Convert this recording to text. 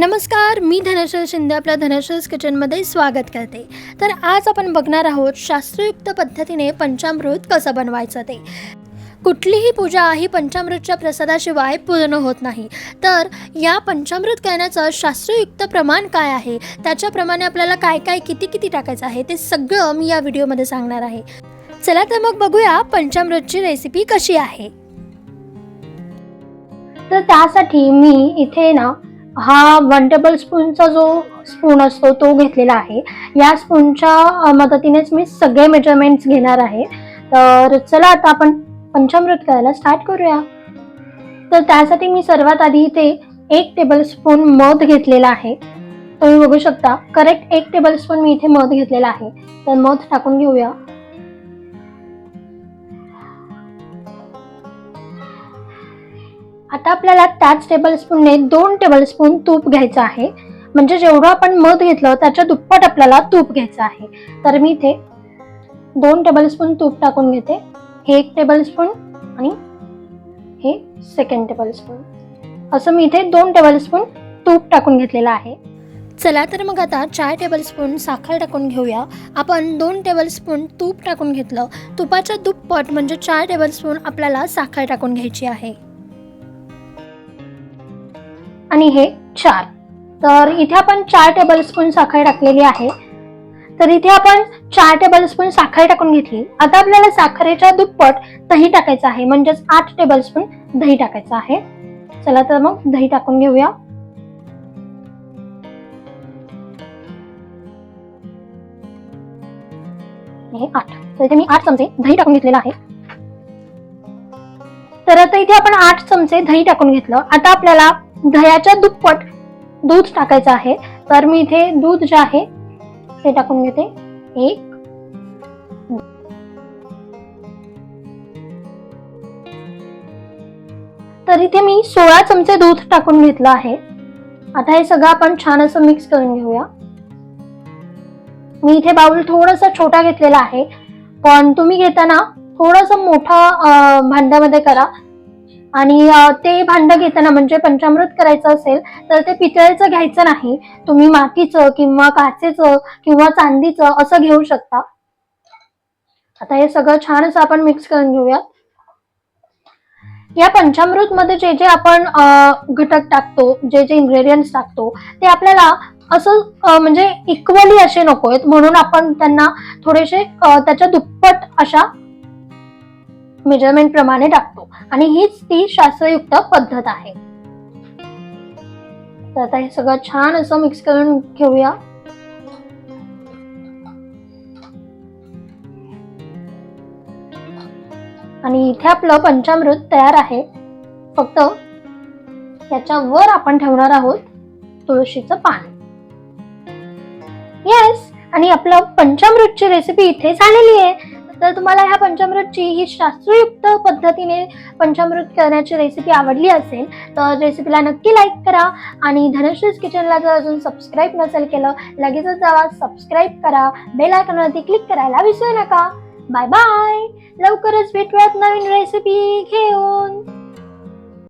नमस्कार मी धनश्री शिंदे आपल्या धनश्रीज किचनमध्ये स्वागत करते. तर आज आपण बघणार आहोत शास्त्रयुक्त पद्धतीने पंचामृत कसं बनवायचं ते. कुठलीही पूजा ही पंचामृतच्या प्रसादाशिवाय पूर्ण होत नाही. तर या पंचामृत करण्याचं शास्त्रयुक्त प्रमाण काय आहे? त्याच्याप्रमाणे आपल्याला काय काय किती किती टाकायचं आहे ते सगळं मी या व्हिडिओमध्ये सांगणार आहे. चला तर मग बघूया पंचामृतची रेसिपी कशी आहे. तर त्यासाठी मी इथे ना हा वन टेबल स्पूनचा जो स्पून असतो तो घेतलेला आहे. या स्पूनच्या मदतीनेच मी सगळे मेजरमेंट्स घेणार आहे. तर चला आता आपण पंचामृत करायला स्टार्ट करूया. तर त्यासाठी मी सर्वात आधी इथे एक टेबल स्पून मध घेतलेला आहे. तुम्ही बघू शकता करेक्ट एक टेबल स्पून मी इथे मध घेतलेला आहे. तर मध टाकून घेऊया. आता आपल्याला त्याच टेबलस्पूनने दोन टेबलस्पून तूप घ्यायचं आहे. म्हणजे जेवढं आपण मध घेतलं त्याच्या दुप्पट आपल्याला तूप घ्यायचं आहे. तर मी इथे दोन टेबलस्पून तूप टाकून घेते. हे एक टेबल स्पून आणि हे सेकंड टेबल स्पून असं मी इथे दोन टेबलस्पून तूप टाकून घेतलेलं आहे. चला तर मग आता चार टेबल स्पून साखर टाकून घेऊया. आपण दोन टेबल स्पून तूप टाकून घेतलं. तुपाच्या दुप्पट म्हणजे चार टेबलस्पून आपल्याला साखर टाकून घ्यायची आहे. आणि हे चार. तर इथे आपण चार टेबल स्पून साखर टाकलेली आहे. तर इथे आपण चार टेबल स्पून साखर टाकून घेतली. आता आपल्याला साखरेच्या दुप्पट दही टाकायचं आहे. म्हणजेच आठ टेबल स्पून दही टाकायचं आहे. चला तर मग दही टाकून घेऊया. आठ. तर इथे मी आठ चमचे दही टाकून घेतलेलं आहे. तर आता इथे आपण आठ चमचे दही टाकून घेतलं. आता आपल्याला दह्याच्या दुप्पट दूध टाकायचं आहे. तर मी इथे दूध जे आहे ते टाकून घेते. एक. तर इथे मी सोळा चमचे दूध टाकून घेतलं आहे. आता हे सगळं आपण छान असं मिक्स करून घेऊया. मी इथे बाउल थोडासा छोटा घेतलेला आहे. पण तुम्ही घेताना थोडंसं मोठा भांड्यामध्ये करा. आणि ते भांड घेताना म्हणजे पंचामृत करायचं असेल तर ते पितळेचं घ्यायचं नाही. तुम्ही मातीचं किंवा काचेचं किंवा चांदीचं असं घेऊ शकता. आता हे सगळं छान असं आपण मिक्स करून घेऊया या पंचामृत मध्ये जे जे आपण घटक टाकतो जे जे इन्ग्रेडियंट्स टाकतो ते आपल्याला असं म्हणजे इक्वली असे नकोत म्हणून आपण त्यांना थोडेसे त्याच्या दुप्पट अशा मेजरमेंट प्रमाणे टाकतो. आणि हीच ती शास्त्रयुक्त पद्धत आहे. तर आता हे सगळं छान असं मिक्स करून घेऊया. आणि इथे आपलं पंचामृत तयार आहे. फक्त याच्या वर आपण ठेवणार आहोत तुळशीचं पान. येस आणि आपलं पंचामृतची रेसिपी इथे झालेली आहे. तर तुम्हाला ह्या पंचामृतची ही शास्त्रयुक्त पद्धतीने पंचामृत करण्याची रेसिपी आवडली असेल तर रेसिपीला नक्की लाईक करा आणि धनश्रीज किचनला जर अजून सबस्क्राईब नसेल केलं लगेचच जावा सबस्क्राईब करा बेल आयकॉनवरती क्लिक करायला विसरू नका. बाय बाय लवकरच भेटूयात नवीन रेसिपी घेऊन.